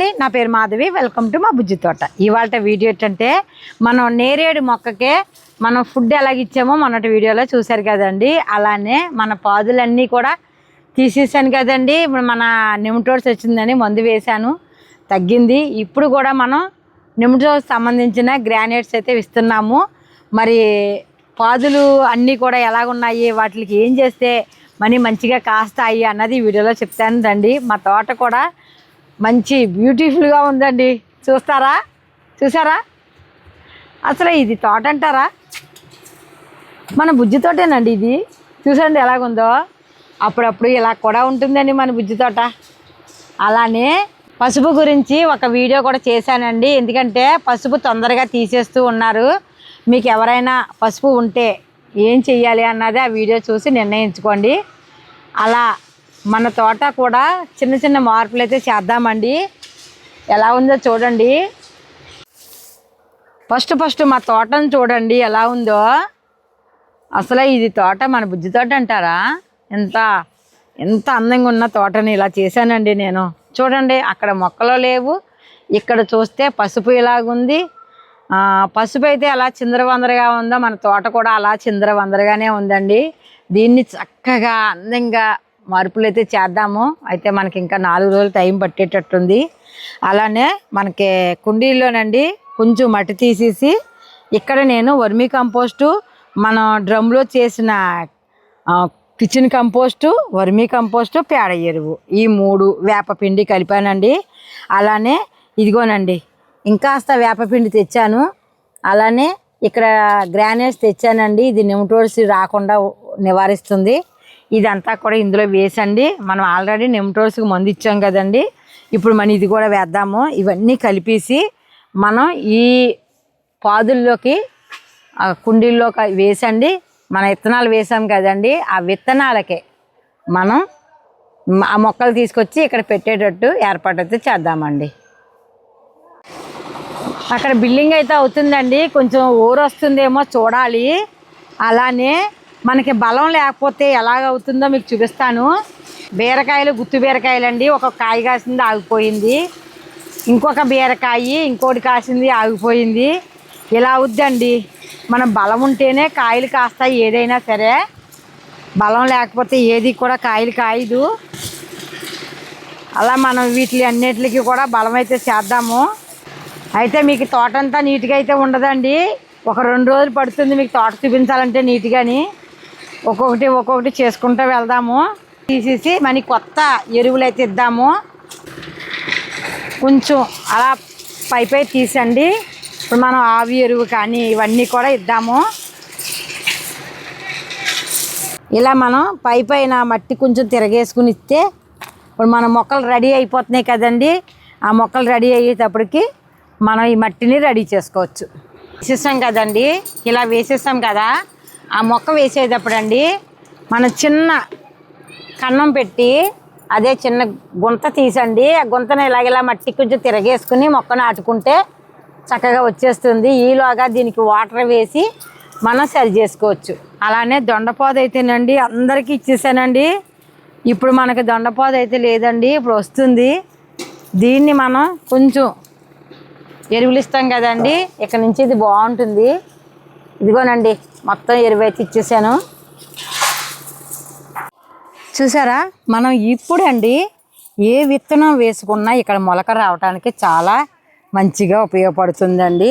అండి నా పేరు మాధవి. వెల్కమ్ టు మా బుజ్జి తోట. ఇవాళ వీడియో ఏంటంటే మనం నేరేడు మొక్కకే మనం ఫుడ్ ఎలాగ ఇచ్చామో మొన్నటి వీడియోలో చూశారు కదండి. అలానే మన పాదులన్నీ కూడా తీసేసాను కదండి. ఇప్పుడు మన నిమిటోడ్స్ వచ్చిందని మందు వేశాను. తగ్గింది. ఇప్పుడు కూడా మనం నిమిటోడ్స్ సంబంధించిన గ్రానైట్స్ అయితే ఇస్తున్నాము. మరి పాదులు అన్నీ కూడా ఎలాగున్నాయి? వాటికి ఏం చేస్తే మనీ మంచిగా కాస్తాయి అన్నది వీడియోలో చెప్తాను రండి మా తోట కూడా మంచి బ్యూటిఫుల్గా ఉందండి. చూస్తారా? చూసారా అసలు ఇది తోట అంటారా? మన బుజ్జి తోటేనండి ఇది. చూసండి ఎలాగుందో. అప్పుడప్పుడు ఇలా కూడా ఉంటుందండి మన బుజ్జి తోట. అలానే పసుపు గురించి ఒక వీడియో కూడా చేశానండి. ఎందుకంటే పసుపు తొందరగా తీసేస్తూ ఉన్నారు. మీకు ఎవరైనా పసుపు ఉంటే ఏం చెయ్యాలి అన్నది ఆ వీడియో చూసి నిర్ణయించుకోండి. అలా మన తోట కూడా చిన్న చిన్న మార్పులు అయితే చేద్దామండి. ఎలా ఉందో చూడండి. ఫస్ట్ ఫస్ట్ మా తోటను చూడండి ఎలా ఉందో. అసలు ఇది తోట మన బుజ్జి తోట అంటారా? ఎంత ఎంత అందంగా ఉన్న తోటని ఇలా చేశానండి నేను. చూడండి అక్కడ మొక్కలు లేవు. ఇక్కడ చూస్తే పసుపు ఇలాగుంది. పసుపు అయితే అలా చిందరవందరగా ఉందో మన తోట కూడా అలా చిందరవందరగానే ఉందండి. దీన్ని చక్కగా అందంగా మార్పులు అయితే చేద్దాము. అయితే మనకి ఇంకా నాలుగు రోజులు టైం పట్టేటట్టుంది. అలానే మనకి కుండీల్లోనండి కొంచెం మట్టి తీసేసి ఇక్కడ నేను వర్మీ కంపోస్టు మనం డ్రమ్లో చేసిన కిచెన్ కంపోస్టు వర్మీ కంపోస్టు పేడ ఎరువు ఈ మూడు వేపపిండి కలిపానండి. అలానే ఇదిగోనండి ఇంకాస్త వేపపిండి తెచ్చాను. అలానే ఇక్కడ గ్రానైట్స్ తెచ్చానండి. ఇది నిమిటోడ్స్ రాకుండా నివారిస్తుంది. ఇదంతా కూడా ఇందులో వేసండి. మనం ఆల్రెడీ నిమిటోడ్స్కి మందు ఇచ్చాం కదండి. ఇప్పుడు మనం ఇది కూడా వేద్దాము. ఇవన్నీ కలిపేసి మనం ఈ పాదుల్లోకి కుండీల్లోకి వేసండి. మన విత్తనాలు వేసాం కదండి. ఆ విత్తనాలకే మనం ఆ మొక్కలు తీసుకొచ్చి ఇక్కడ పెట్టేటట్టు ఏర్పాటు అయితే చేద్దామండి. అక్కడ బిల్డింగ్ అయితే అవుతుందండి. కొంచెం ఊరు వస్తుందేమో చూడాలి. అలానే మనకి బలం లేకపోతే ఎలాగ అవుతుందో మీకు చూపిస్తాను. బీరకాయలు గుత్తు బీరకాయలు అండి ఒక కాయ కాసింది ఆగిపోయింది. ఇంకొక బీరకాయ ఇంకోటి కాసింది ఆగిపోయింది. ఇలా అవుద్దండి. మనం బలం ఉంటేనే కాయలు కాస్తాయి ఏదైనా సరే. బలం లేకపోతే ఏది కూడా కాయలు కాయదు. అలా మనం వీటి అన్నిటికి కూడా బలం అయితే చేద్దాము. అయితే మీకు తోట అంతా నీట్గా అయితే ఉండదండి. ఒక రెండు రోజులు పడుతుంది మీకు తోట చూపించాలంటే నీట్గాని. ఒక్కొక్కటి ఒక్కొక్కటి చేసుకుంటూ వెళ్దాము. తీసేసి మనకి కొత్త ఎరువులు అయితే ఇద్దాము. కొంచెం అలా పై పై తీసండి. ఇప్పుడు మనం ఆవి ఎరువు కానీ ఇవన్నీ కూడా ఇద్దాము. ఇలా మనం పై పైన మట్టి కొంచెం తిరగేసుకుని ఇస్తే ఇప్పుడు మన మొక్కలు రెడీ అయిపోతున్నాయి కదండి. ఆ మొక్కలు రెడీ అయ్యేటప్పటికి మనం ఈ మట్టిని రెడీ చేసుకోవచ్చు. వేసేసాం కదండి. ఇలా వేసేసాం కదా. ఆ మొక్క వేసేటప్పుడు అండి మనం చిన్న కన్నం పెట్టి అదే చిన్న గుంత తీసండి. ఆ గుంతను ఇలాగ ఇలా మట్టి కొంచెం తిరగేసుకుని మొక్కను నాటుకుంటే చక్కగా వచ్చేస్తుంది. ఈలోగా దీనికి వాటర్ వేసి మనం సరి చేసుకోవచ్చు. అలానే దొండపోద అయితేనండి అందరికీ ఇచ్చేసానండి. ఇప్పుడు మనకి దొండపోద అయితే లేదండి ఇప్పుడు వస్తుంది. దీన్ని మనం కొంచెం ఎరువులు ఇస్తాం కదండి ఇక్కడ నుంచి ఇది బాగుంటుంది. ఇదిగోనండి మొత్తం ఎరువు అయితే ఇచ్చేసాను. చూసారా? మనం ఇప్పుడండి ఏ విత్తనం వేసుకున్నా ఇక్కడ మొలక రావడానికి చాలా మంచిగా ఉపయోగపడుతుందండి.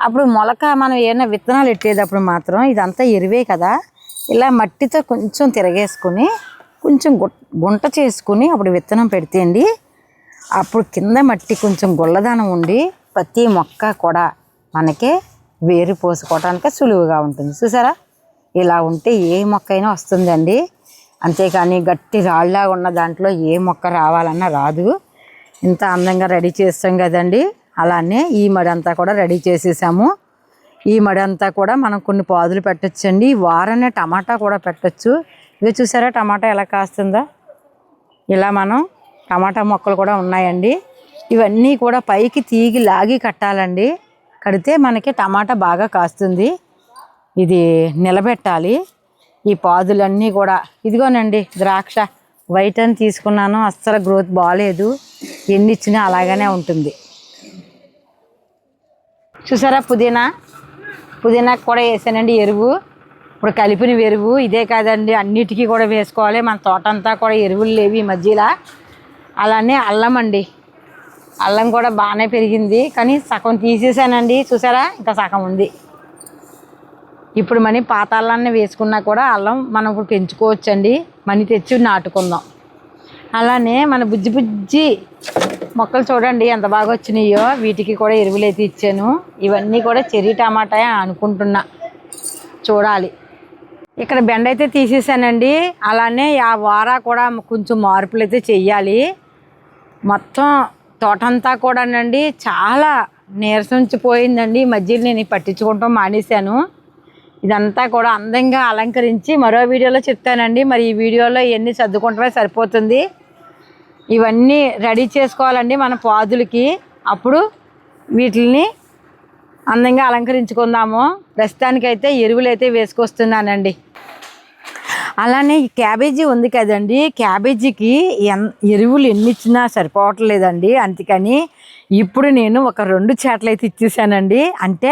అప్పుడు మొలక మనం ఏమైనా విత్తనాలు ఎట్టేటప్పుడు మాత్రం ఇదంతా ఎరువే కదా. ఇలా మట్టితో కొంచెం తిరగేసుకుని కొంచెం గు- గుంట చేసుకుని అప్పుడు విత్తనం పెడితే అండి అప్పుడు కింద మట్టి కొంచెం గుల్లదనం ఉండి ప్రతి మొక్క కూడా మనకి వేరు పోసుకోవటానికి సులువుగా ఉంటుంది. చూసారా? ఇలా ఉంటే ఏ మొక్క అయినా వస్తుందండి. అంతేకాని గట్టి రాళ్ళగా ఉన్న దాంట్లో ఏ మొక్క రావాలన్నా రాదు. ఇంత అందంగా రెడీ చేస్తాం కదండి. అలానే ఈ మడి అంతా కూడా రెడీ చేసేసాము. ఈ మడి అంతా కూడా మనం కొన్ని పాదులు పెట్టచ్చండి. ఈ వారనే టమాటా కూడా పెట్టచ్చు. ఇది చూసారా? టమాటా ఎలా కాస్తుందో. ఇలా మనం టమాటా మొక్కలు కూడా ఉన్నాయండి. ఇవన్నీ కూడా పైకి తీగి లాగి కట్టాలండి. కడితే మనకి టమాటా బాగా కాస్తుంది. ఇది నిలబెట్టాలి. ఈ పాదులన్నీ కూడా ఇదిగోనండి ద్రాక్ష వైట్ అని తీసుకున్నాను. అస్సలు గ్రోత్ బాగాలేదు ఎన్ని ఇచ్చినా అలాగనే ఉంటుంది. చూసారా పుదీనా? పుదీనాకు కూడా వేసానండి ఎరువు. ఇప్పుడు కలిపిన ఎరువు ఇదే కాదండి అన్నిటికీ కూడా వేసుకోవాలి. మన తోట అంతా కూడా ఎరువులు లేవు ఈ మధ్యలో. అలానే అల్లం అండి. అల్లం కూడా బాగానే పెరిగింది. కానీ సగం తీసేసానండి. చూసారా? ఇంకా సగం ఉంది. ఇప్పుడు మనీ పాత అల్లాన్ని వేసుకున్నా కూడా అల్లం మనం ఇప్పుడు పెంచుకోవచ్చండి. మనీ తెచ్చి నాటుకుందాం. అలానే మన బుజ్జి బుజ్జి మొక్కలు చూడండి ఎంత బాగా వచ్చినాయో. వీటికి కూడా ఎరువులు అయితే ఇచ్చాను. ఇవన్నీ కూడా చెర్రీ టమాటా అనుకుంటున్నా. చూడాలి. ఇక్కడ బెండ అయితే తీసేసానండి. అలానే ఆ వారా కూడా కొంచెం మార్పులు అయితే చెయ్యాలి. మొత్తం తోటంతా కూడానండి చాలా నీరసించిపోయిందండి. ఈ మధ్యలో నేను ఇది మానేశాను. ఇదంతా కూడా అందంగా అలంకరించి మరో వీడియోలో చెప్తానండి. మరి ఈ వీడియోలో ఎన్ని సర్దుకుంటమే సరిపోతుంది. ఇవన్నీ రెడీ చేసుకోవాలండి మన పాదులకి. అప్పుడు వీటిని అందంగా అలంకరించుకుందాము. ప్రస్తుతానికైతే ఎరువులు అయితే వేసుకొస్తున్నానండి. అలానే ఈ క్యాబేజీ ఉంది కదండి. క్యాబేజీకి ఎన్ ఎరువులు ఎన్ని ఇచ్చినా సరిపోవట్లేదండి. అందుకని ఇప్పుడు నేను ఒక రెండు చేటలు అయితే ఇచ్చేసానండి. అంటే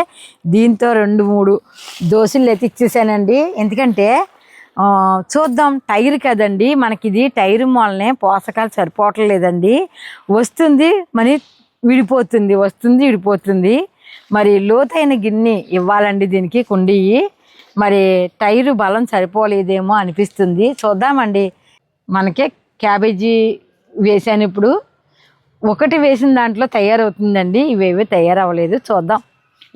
దీంతో రెండు మూడు దోశలు అయితే ఇచ్చేసానండి. ఎందుకంటే చూద్దాం టైర్ కదండి. మనకి ఇది టైర్ మూలనే పోషకాలు సరిపోవట్లేదండి. వస్తుంది మరి విడిపోతుంది వస్తుంది విడిపోతుంది. మరి లోతైన గిన్నె ఇవ్వాలండి దీనికి కుండీ మరి టైరు బలం సరిపోలేదేమో అనిపిస్తుంది. చూద్దామండి. మనకే క్యాబేజీ వేసాను ఇప్పుడు. ఒకటి వేసిన దాంట్లో తయారవుతుందండి. ఇవేవి తయారవ్వలేదు. చూద్దాం.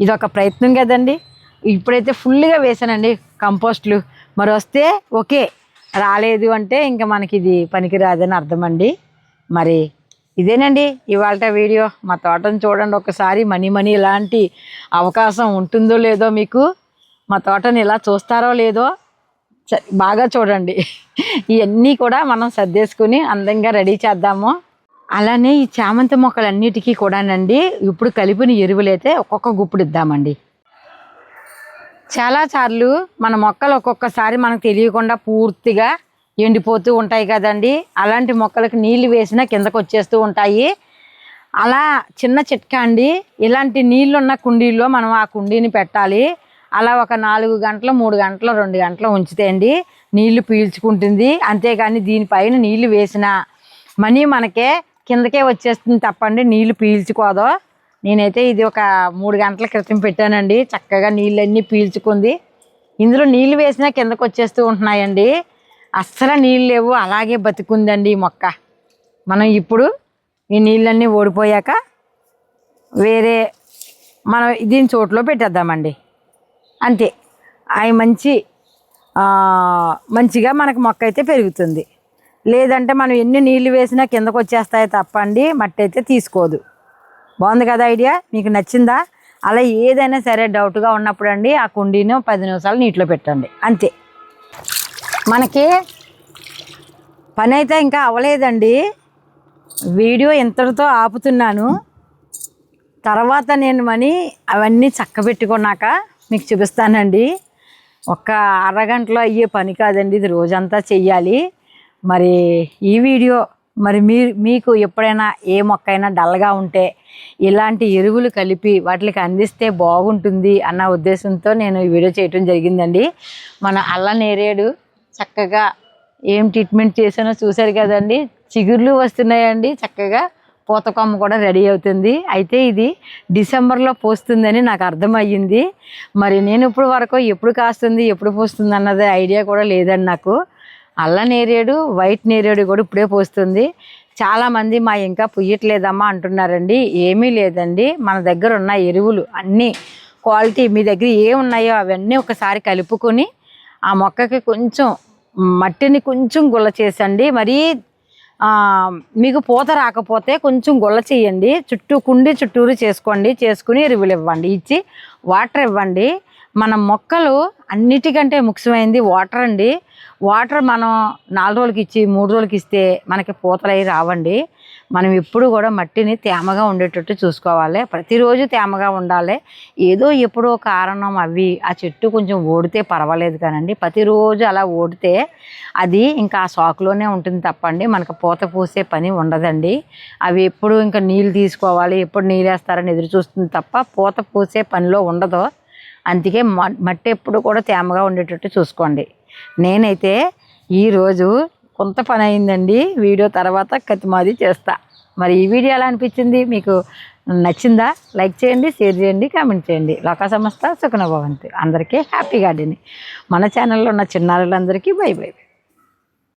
ఇది ఒక ప్రయత్నం కదండి. ఇప్పుడైతే ఫుల్గా వేసానండి కంపోస్ట్లు. మరి వస్తే ఓకే. రాలేదు అంటే ఇంకా మనకి ఇది పనికిరాదని అర్థమండి. మరి ఇదేనండి ఇవాళ వీడియో. మా తోటను చూడండి. ఒకసారి మనీ మనీ ఇలాంటి అవకాశం ఉంటుందో లేదో మీకు మా తోటని ఇలా చూస్తారో లేదో బాగా చూడండి. ఇవన్నీ కూడా మనం సర్దేసుకుని అందంగా రెడీ చేద్దాము. అలానే ఈ చామంతి మొక్కలన్నిటికీ కూడానండి ఇప్పుడు కలిపిన ఎరువులైతే ఒక్కొక్క గుప్పుడు ఇద్దామండి. చాలా సార్లు మన మొక్కలు ఒక్కొక్కసారి మనకు తెలియకుండా పూర్తిగా ఎండిపోతూ ఉంటాయి కదండి. అలాంటి మొక్కలకు నీళ్ళు వేసినా కిందకు వచ్చేస్తూ ఉంటాయి. అలా చిన్న చిట్కా అండి. ఇలాంటి నీళ్ళు ఉన్న కుండీల్లో మనం ఆ కుండీని పెట్టాలి. అలా ఒక నాలుగు గంటలు మూడు గంటలు రెండు గంటలు ఉంచితే అండి నీళ్ళు పీల్చుకుంటుంది. అంతేగాని దీనిపైన నీళ్ళు వేసిన మనీ మనకే కిందకే వచ్చేస్తుంది తప్పండి. నీళ్ళు పీల్చుకోదు నేనైతే ఇది ఒక మూడు గంటల క్రితం పెట్టానండి. చక్కగా నీళ్ళన్నీ పీల్చుకుంది. ఇందులో నీళ్ళు వేసినా కిందకు వచ్చేస్తూ ఉంటున్నాయండి. అస్సలు నీళ్ళు లేవు అలాగే బతికుందండి ఈ మొక్క. మనం ఇప్పుడు ఈ నీళ్ళన్నీ ఓడిపోయాక వేరే మనం దీని చోట్లో పెట్టేద్దామండి. అంతే. అవి మంచి మంచిగా మనకు మొక్క అయితే పెరుగుతుంది. లేదంటే మనం ఎన్ని నీళ్ళు వేసినా కిందకు వచ్చేస్తాయి తప్పండి మట్టి అయితే తీసుకోదు. బాగుంది కదా ఐడియా? మీకు నచ్చిందా? అలా ఏదైనా సరే డౌట్గా ఉన్నప్పుడు అండి ఆ కుండీని పది నిమిషాలు నీటిలో పెట్టండి. అంతే. మనకి పని అయితే ఇంకా అవ్వలేదండి. వీడియో ఇంతటితో ఆపుతున్నాను. తర్వాత నేను మనీ అవన్నీ చక్కబెట్టుకున్నాక మీకు చూపిస్తానండి. ఒక అరగంటలో అయ్యే పని కాదండి ఇది రోజంతా చెయ్యాలి. మరి ఈ వీడియో మరి మీరు మీకు ఎప్పుడైనా ఏ మొక్క అయినా డల్గా ఉంటే ఇలాంటి ఎరువులు కలిపి వాటికి అందిస్తే బాగుంటుంది అన్న ఉద్దేశంతో నేను ఈ వీడియో చేయటం జరిగిందండి. మన అల్ల నేరేడు చక్కగా ఏం ట్రీట్మెంట్ చేసానో చూశారు కదండి. చిగుర్లు వస్తున్నాయండి చక్కగా. పూతకొమ్మ కూడా రెడీ అవుతుంది. అయితే ఇది డిసెంబర్లో పోస్తుందని నాకు అర్థమయ్యింది. మరి నేను ఇప్పుడు వరకు ఎప్పుడు కాస్తుంది ఎప్పుడు పోస్తుంది అన్నది ఐడియా కూడా లేదండి నాకు. అల్ల నేరేడు వైట్ నేరేడు కూడా ఇప్పుడే పోస్తుంది. చాలామంది మా ఇంకా పుయ్యట్లేదమ్మా అంటున్నారండి. ఏమీ లేదండి. మన దగ్గర ఉన్న ఎరువులు అన్నీ క్వాలిటీ మీ దగ్గర ఏ ఉన్నాయో అవన్నీ ఒకసారి కలుపుకొని ఆ మొక్కకి కొంచెం మట్టిని కొంచెం గుల్ల చేసండి. మరీ మీకు పూత రాకపోతే కొంచెం గుల్ల చేయండి చుట్టూ కుండి చుట్టూరు చేసుకోండి. చేసుకుని ఎరువులు ఇవ్వండి. ఇచ్చి వాటర్ ఇవ్వండి. మన మొక్కలు అన్నిటికంటే ముఖ్యమైనది వాటర్ అండి. వాటర్ మనం నాలుగు రోజులకి ఇచ్చి మూడు రోజులకి ఇస్తే మనకి పూతలు అవి రావండి. మనం ఎప్పుడు కూడా మట్టిని తేమగా ఉండేటట్టు చూసుకోవాలి. ప్రతిరోజు తేమగా ఉండాలి. ఏదో ఎప్పుడో కారణం అవి ఆ చెట్టు కొంచెం ఓడితే పర్వాలేదు కానండి. ప్రతిరోజు అలా ఓడితే అది ఇంకా ఆ సాకులోనే ఉంటుంది తప్పండి. మనకు పూత పూసే పని ఉండదండి. అవి ఎప్పుడు ఇంకా నీళ్ళు తీసుకోవాలి ఎప్పుడు నీళ్ళు వేస్తారని ఎదురు చూస్తుంది తప్ప పూత పూసే పనిలో ఉండదు. అందుకే మ- మట్టి ఎప్పుడు కూడా తేమగా ఉండేటట్టు చూసుకోండి. నేనైతే ఈరోజు కొంత పని అయిందండి. వీడియో తర్వాత కతిమాది చేస్తా. మరి ఈ వీడియో ఎలా అనిపించింది? మీకు నచ్చిందా? లైక్ చేయండి షేర్ చేయండి కామెంట్ చేయండి. లోక సంస్థ సుఖనభవంతి అందరికీ హ్యాపీ గార్డెన్ మన ఛానల్లో ఉన్న చిన్నారులందరికీ బై బై.